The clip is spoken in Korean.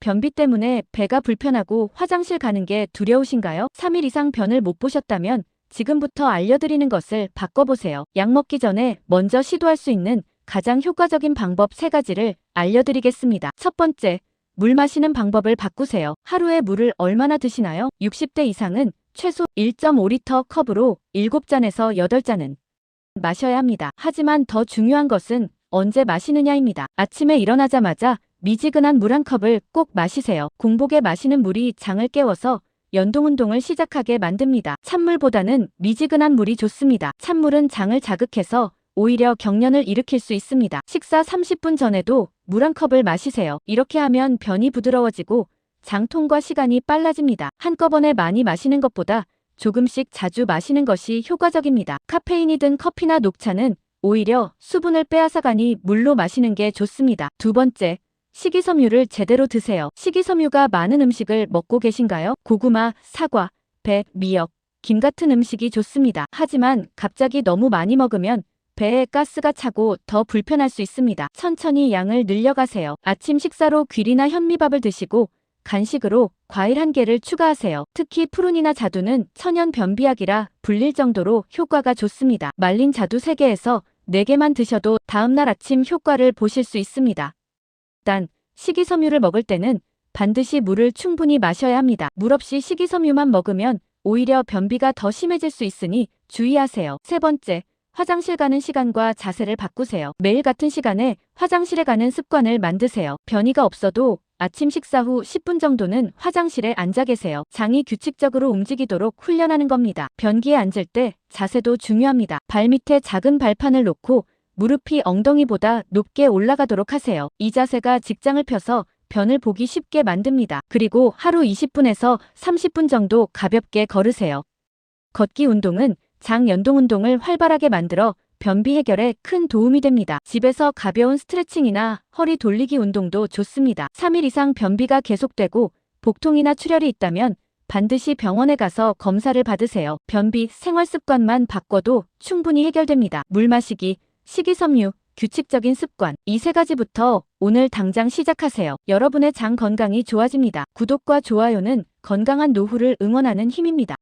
변비 때문에 배가 불편하고 화장실 가는 게 두려우신가요? 3일 이상 변을 못 보셨다면 지금부터 알려드리는 것을 바꿔보세요. 약 먹기 전에 먼저 시도할 수 있는 가장 효과적인 방법 3가지를 알려드리겠습니다. 첫 번째, 물 마시는 방법을 바꾸세요. 하루에 물을 얼마나 드시나요? 60대 이상은 최소 1.5리터 컵으로 7잔에서 8잔은 마셔야 합니다. 하지만 더 중요한 것은 언제 마시느냐입니다. 아침에 일어나자마자 미지근한 물 한 컵을 꼭 마시세요. 공복에 마시는 물이 장을 깨워서 연동운동을 시작하게 만듭니다. 찬물보다는 미지근한 물이 좋습니다. 찬물은 장을 자극해서 오히려 경련을 일으킬 수 있습니다. 식사 30분 전에도 물 한 컵을 마시세요. 이렇게 하면 변이 부드러워지고 장통과 시간이 빨라집니다. 한꺼번에 많이 마시는 것보다 조금씩 자주 마시는 것이 효과적입니다. 카페인이 든 커피나 녹차는 오히려 수분을 빼앗아가니 물로 마시는 게 좋습니다. 두 번째, 식이섬유를 제대로 드세요. 식이섬유가 많은 음식을 먹고 계신가요? 고구마, 사과, 배, 미역, 김 같은 음식이 좋습니다. 하지만 갑자기 너무 많이 먹으면 배에 가스가 차고 더 불편할 수 있습니다. 천천히 양을 늘려가세요. 아침 식사로 귀리나 현미밥을 드시고 간식으로 과일 한 개를 추가하세요. 특히 푸른이나 자두는 천연 변비약이라 불릴 정도로 효과가 좋습니다. 말린 자두 3개에서 4개만 드셔도 다음날 아침 효과를 보실 수 있습니다. 일단 식이섬유를 먹을 때는 반드시 물을 충분히 마셔야 합니다. 물 없이 식이섬유만 먹으면 오히려 변비가 더 심해질 수 있으니 주의하세요. 세 번째, 화장실 가는 시간과 자세를 바꾸세요. 매일 같은 시간에 화장실에 가는 습관을 만드세요. 변이가 없어도 아침 식사 후 10분 정도는 화장실에 앉아 계세요. 장이 규칙적으로 움직이도록 훈련하는 겁니다. 변기에 앉을 때 자세도 중요합니다. 발 밑에 작은 발판을 놓고 무릎이 엉덩이보다 높게 올라가도록 하세요. 이 자세가 직장을 펴서 변을 보기 쉽게 만듭니다. 그리고 하루 20분에서 30분 정도 가볍게 걸으세요. 걷기 운동은 장 연동 운동을 활발하게 만들어 변비 해결에 큰 도움이 됩니다. 집에서 가벼운 스트레칭이나 허리 돌리기 운동도 좋습니다. 3일 이상 변비가 계속되고 복통이나 출혈이 있다면 반드시 병원에 가서 검사를 받으세요. 변비 생활 습관만 바꿔도 충분히 해결됩니다. 물 마시기, 식이섬유, 규칙적인 습관 이 세 가지부터 오늘 당장 시작하세요. 여러분의 장 건강이 좋아집니다. 구독과 좋아요는 건강한 노후를 응원하는 힘입니다.